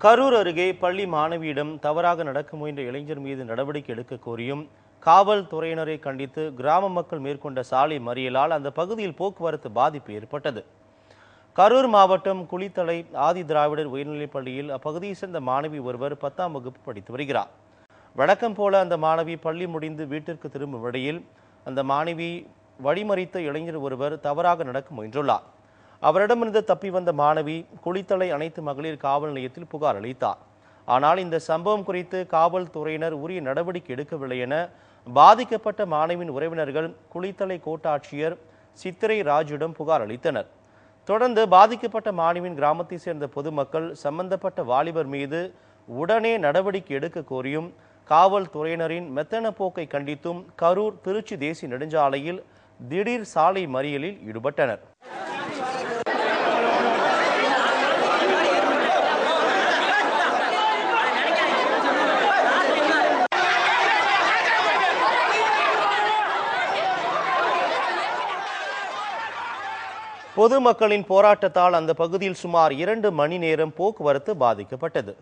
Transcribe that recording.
கரூர் அருகே பள்ளி மாணவியிடம் தவறாக நடக்க முயன்ற இளைஞர் மீது நடவடிக்கை எடுக்க கோரியும் காவல்துறையினரை கண்டித்து கிராம மக்கள் மேற்கொண்ட சாலை மறியலால் அந்த பகுதியில் போக்குவரத்து பாதிப்பு ஏற்பட்டது. கரூர் மாவட்டம் குளித்தலை ஆதி திராவிடர் உயர்நிலைப் பள்ளியில் அப்பகுதியைச் சேர்ந்த மாணவி ஒருவர் பத்தாம் வகுப்பு படித்து வருகிறார். வழக்கம் போல அந்த மாணவி பள்ளி முடிந்து வீட்டிற்கு திரும்பும் வழியில் அந்த மாணவி வழிமறித்த இளைஞர் ஒருவர் தவறாக நடக்க முயன்றுள்ளார். அவரிடமிருந்து தப்பி வந்த மாணவி குளித்தலை அனைத்து மகளிர் காவல் நிலையத்தில் புகார் அளித்தார். ஆனால் இந்த சம்பவம் குறித்து காவல்துறையினர் உரிய நடவடிக்கை எடுக்கவில்லை என பாதிக்கப்பட்ட மாணவியின் உறவினர்கள் குளித்தலை கோட்டாட்சியர் சித்திரை ராஜிடம் புகார் அளித்தனர். தொடர்ந்து பாதிக்கப்பட்ட மாணவியின் கிராமத்தை சேர்ந்த பொதுமக்கள் சம்பந்தப்பட்ட வாலிபர் மீது உடனே நடவடிக்கை எடுக்க கோரியும் காவல்துறையினரின் மெத்தன போக்கை கண்டித்தும் கரூர் திருச்சி தேசிய நெடுஞ்சாலையில் திடீர் சாலை மறியலில் ஈடுபட்டனர். பொதுமக்களின் போராட்டத்தால் அந்த பகுதியில் சுமார் இரண்டு மணி நேரம் போக்குவரத்து பாதிக்கப்பட்டது.